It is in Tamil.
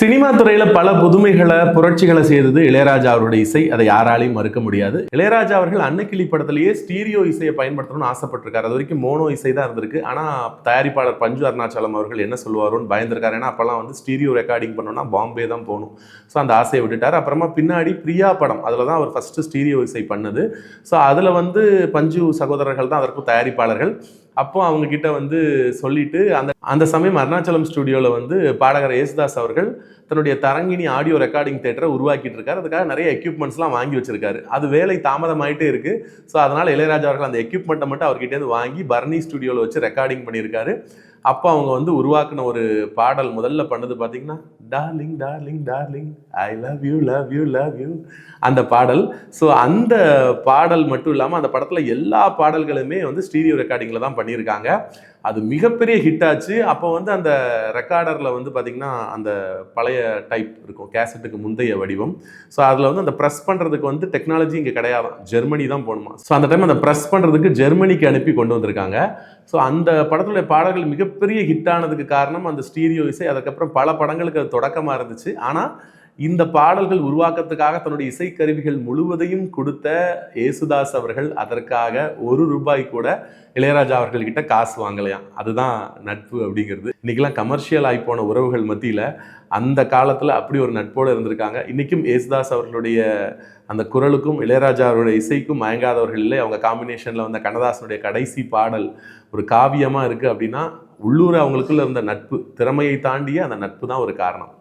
சினிமா துறையில பல புதுமைகளை புரட்சிகளை செய்தது இளையராஜா அவருடைய இசை. அதை யாராலையும் மறுக்க முடியாது. இளையராஜா அவர்கள் அன்னக்கிளி படத்திலேயே ஸ்டீரியோ இசையை பயன்படுத்தணும்னு ஆசைப்பட்டிருக்காரு. அது வரைக்கும் மோனோ இசை தான் இருந்திருக்கு. ஆனா தயாரிப்பாளர் பஞ்சு அருணாச்சலம் அவர்கள் என்ன சொல்லுவாரோன்னு பயந்திருக்காரு. ஏன்னா அப்பெல்லாம் வந்து ஸ்டீரியோ ரெக்கார்டிங் பண்ணோம்னா பாம்பே தான் போகணும். ஸோ அந்த ஆசையை விட்டுட்டார். அப்புறமா பின்னாடி பிரியா படம். அதில் தான் அவர் ஃபர்ஸ்ட் ஸ்டீரியோ இசை பண்ணது. ஸோ அதில் வந்து பஞ்சு சகோதரர்கள் தான் அதற்கும் தயாரிப்பாளர்கள். அப்போ அவங்க கிட்ட வந்து சொல்லிட்டு அந்த அந்த சமயம் அருணாச்சலம் ஸ்டுடியோவில் வந்து பாடகர் யேசுதாஸ் அவர்கள் தன்னுடைய தரங்கிணி ஆடியோ ரெக்கார்டிங் தேட்டரை உருவாக்கிட்டு இருக்காரு அதுக்காக நிறைய எக்யூப்மெண்ட்ஸ்லாம் வாங்கி வச்சிருக்காரு. அது வேலை தாமதமாயிட்டே இருக்கு. ஸோ அதனால இளையராஜா அவர்கள் அந்த எக்யூப்மெண்ட்டை மட்டும் அவர்கிட்டேருந்து வாங்கி பர்னி ஸ்டுடியோவில் வச்சு ரெக்கார்டிங் பண்ணியிருக்காரு. அப்போ அவங்க வந்து உருவாக்குன ஒரு பாடல் முதல்ல பண்ணது பார்த்தீங்கன்னா darling darling darling I love you love you love you அந்த பாடல். ஸோ அந்த பாடல் மட்டும் இல்லாமல் அந்த படத்தில் எல்லா பாடல்களுமே வந்து ஸ்டீரியோ ரெக்கார்டிங்கில் தான் பண்ணியிருக்காங்க. அது மிகப்பெரிய ஹிட் ஆச்சு. அப்போ வந்து அந்த ரெக்கார்டரில் வந்து பார்த்திங்கன்னா அந்த பழைய டைப் இருக்கும். கேசட்டுக்கு முந்தைய வடிவம். ஸோ அதில் வந்து அந்த ப்ரெஸ் பண்ணுறதுக்கு வந்து டெக்னாலஜி இங்கே கிடையாதான். ஜெர்மனி தான் போகணுமா ஸோ அந்த டைம் அந்த ப்ரெஸ் பண்ணுறதுக்கு ஜெர்மனிக்கு அனுப்பி கொண்டு வந்திருக்காங்க. ஸோ அந்த படத்துடைய பாடல்கள் மிகப்பெரிய ஹிட் ஆனதுக்கு காரணம் அந்த ஸ்டீரியோ இசை. அதுக்கப்புறம் பல படங்களுக்கு அது தொடக்கமாக இருந்துச்சு. ஆனால் இந்த பாடல்கள் உருவாக்கத்துக்காக தன்னுடைய இசைக்கருவிகள் முழுவதையும் கொடுத்த ஏசுதாஸ் அவர்கள் அதற்காக ஒரு ரூபாய் கூட இளையராஜா அவர்கள்கிட்ட காசு வாங்கலையாம். அதுதான் நட்பு அப்படிங்கிறது. இன்னைக்கெல்லாம் கமர்ஷியல் ஆகி போன உறவுகள் மத்தியில் அந்த காலத்தில் அப்படி ஒரு நட்போடு இருந்திருக்காங்க. இன்றைக்கும் ஏசுதாஸ் அவர்களுடைய அந்த குரலுக்கும் இளையராஜா அவருடைய இசைக்கும் மயங்காதவர்கள் இல்லை. அவங்க காம்பினேஷனில் வந்த கண்ணதாசனுடைய கடைசி பாடல் ஒரு காவியமாக இருக்குது அப்படின்னா உள்ளூர் அவங்களுக்குள்ள இருந்த நட்பு திறமையை தாண்டிய அந்த நட்பு தான் ஒரு காரணம்.